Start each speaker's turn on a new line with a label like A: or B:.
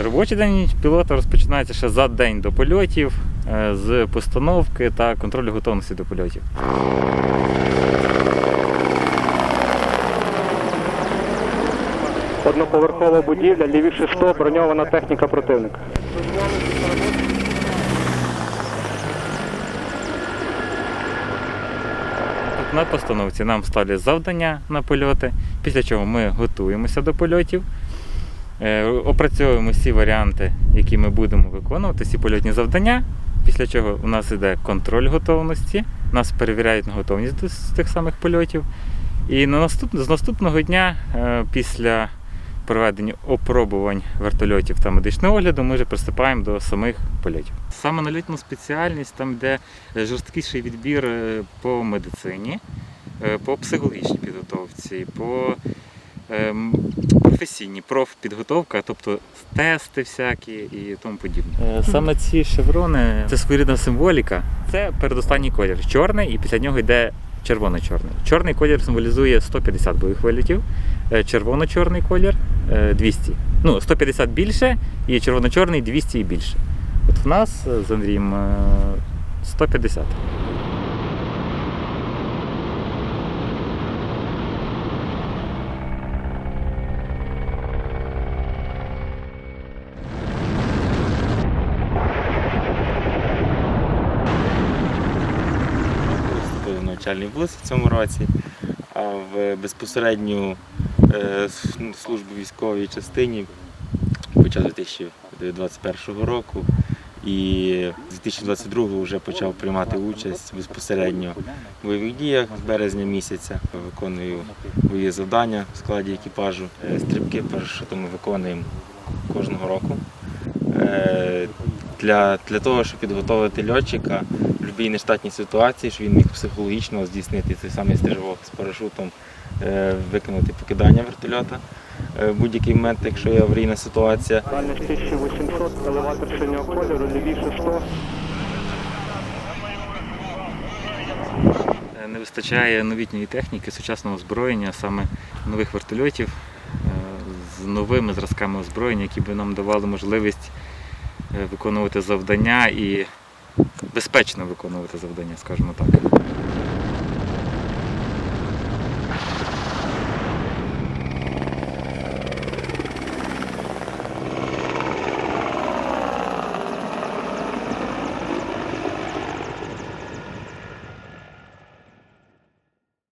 A: Е, Робочий день пілота розпочинається ще за день до польотів е, з постановки та контролю готовності до польотів.
B: Одноповерхова будівля, лівіше 100, броньована техніка противника.
A: На постановці нам ставлять завдання на польоти, після чого ми готуємося до польотів, опрацьовуємо всі варіанти, які ми будемо виконувати, всі польотні завдання. Після чого у нас йде контроль готовності, нас перевіряють на готовність до тих самих польотів. І на наступ... з наступного дня, е, після проведення опробувань вертольотів та медичного огляду, ми вже приступаємо до самих польотів. Саме на літну спеціальність, там де е, жорсткіший відбір е, по медицині, е, по психологічній підготовці, по професійній профпідготовка, тобто тести всякі і тому подібне. Е, Саме ці шеврони це своєрідна символіка. Це передостанній колір чорний, і після нього йде червоно-чорний. Чорний колір символізує 150 бойових вилітів, е, червоно-чорний колір е, 200. Ну, 150 більше, і червоно-чорний 200 і більше. От в нас е, з Андрієм е, 150.
C: Вступив в навчальний вуз в цьому році, а в безпосередню е, ну, службу військовій частині почав з 2021 року і з 2022 вже почав приймати участь безпосередньо в бойових діях з березня місяця. Виконую бойові завдання в складі екіпажу. Е, Стрибки ми виконуємо кожного року. Для, для того, щоб підготовити льотчика в будь-якій нештатній ситуації, щоб він міг психологічно здійснити цей самий стрибок з парашутом, е, виконати покидання вертольота. Е, В будь-який момент, якщо є аварійна ситуація,
B: Дальність 1800, елеватор синього кольору, лівіше 100.
A: Е, Не вистачає новітньої техніки, сучасного озброєння, саме нових вертольотів з новими зразками озброєння, які би нам давали можливість Е, виконувати завдання і безпечно виконувати завдання, скажімо так.